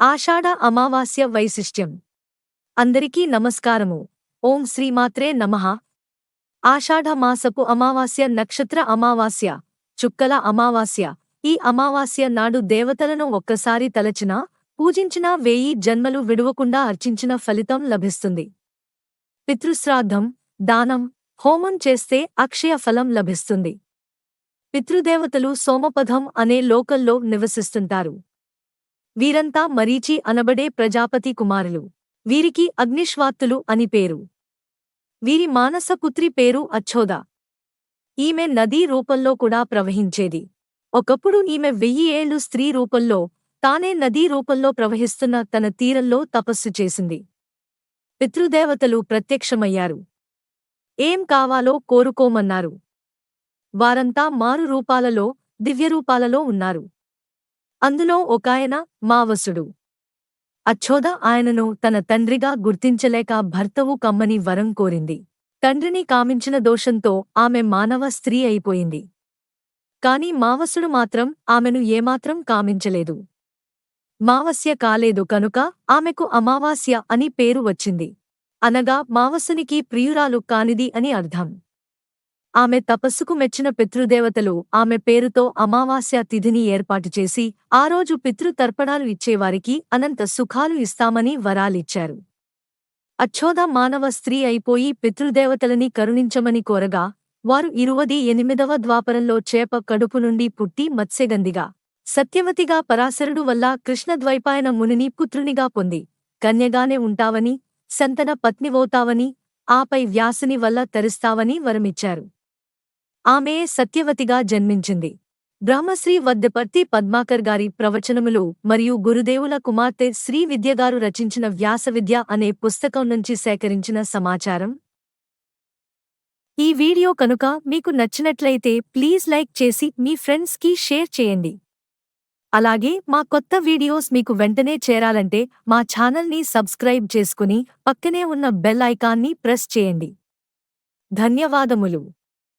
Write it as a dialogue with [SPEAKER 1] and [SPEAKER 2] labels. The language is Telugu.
[SPEAKER 1] ఆషాఢ అమావాస్య వైశిష్ట్యం. అందరికీ నమస్కారము. ఓం శ్రీమాత్రే నమః. ఆషాఢ మాసపు అమావాస్య నక్షత్ర అమావాస్య చుక్కల అమావాస్య. ఈ అమావాస్య నాడు దేవతలను ఒక్కసారి తలచినా పూజించినా వేయి జన్మలు విడువకుండా అర్చించిన ఫలితం లభిస్తుంది. పితృశ్రాద్ధం దానం హోమం చేస్తే అక్షయ ఫలం లభిస్తుంది. పితృదేవతలు సోమపథం అనే లోకల్లో నివసిస్తుంటారు. వీరంతా మరీచి అనబడే ప్రజాపతి కుమారులు. వీరికి అగ్నిశ్వాత్తులు అని పేరు. వీరి మానసపుత్రి పేరు అచ్చోద ఈమె నదీ రూపంలో కూడా ప్రవహించేది. ఒకప్పుడు ఈమె వెయ్యి ఏళ్ళు స్త్రీ రూపంలో తానే నదీ రూపంలో ప్రవహిస్తున్న తన తీరంలో తపస్సు చేసింది. పితృదేవతలు ప్రత్యక్షమయ్యారు. ఏం కావాలో కోరుకోమన్నారు. వారంతా మారు రూపాలలో దివ్యరూపాలలో ఉన్నారు. అందులో ఒకాయన మావసుడు. అచ్చోద ఆయనను తన తండ్రిగా గుర్తించలేక భర్తవు కమ్మని వరం కోరింది. తండ్రిని కామించిన దోషంతో ఆమె మానవ స్త్రీ అయిపోయింది. కాని మావసుడు మాత్రం ఆమెను ఏమాత్రం కామించలేదు. మావస్య కాలేదు కనుక ఆమెకు అమావాస్య అని పేరు వచ్చింది. అనగా మావసునికి ప్రియురాలు కానిది అని అర్థం. ఆమె తపస్సుకు మెచ్చిన పితృదేవతలు ఆమె పేరుతో అమావాస్య తిథిని ఏర్పాటు చేసి ఆ రోజు పితృతర్పణాలు ఇచ్చేవారికి అనంత సుఖాలు ఇస్తామని వరాలిచ్చారు. అచ్చోద మానవ స్త్రీ అయిపోయి పితృదేవతలని కరుణించమని కోరగా వారు ఇరువది ఎనిమిదవ ద్వాపరంలో చేప కడుపు నుండి పుట్టి మత్స్యగంధిగా సత్యవతిగా పరాశరుడు వల్ల కృష్ణద్వైపాయన మునిని పుత్రునిగా పొంది కన్యగానే ఉంటావని సంతన పత్నివోతావని ఆపై వ్యాసుని వల్ల తరిస్తావని వరమిచ్చారు. ఆమె సత్యవతిగా జన్మించింది. బ్రహ్మశ్రీ వద్దపర్తి పద్మాకర్ గారి ప్రవచనములు మరియు గురుదేవుల కుమార్తె శ్రీ విద్యగారు రచించిన వ్యాసవిద్య అనే పుస్తకం నుంచి సేకరించిన సమాచారం. ఈ వీడియో కనుక మీకు నచ్చినట్లయితే ప్లీజ్ లైక్ చేసి మీ ఫ్రెండ్స్కి షేర్ చేయండి. అలాగే మా కొత్త వీడియోస్ మీకు వెంటనే చేరాలంటే మా ఛానల్ని సబ్స్క్రైబ్ చేసుకుని పక్కనే ఉన్న బెల్ ఐకాన్ని ప్రెస్ చేయండి. ధన్యవాదములు.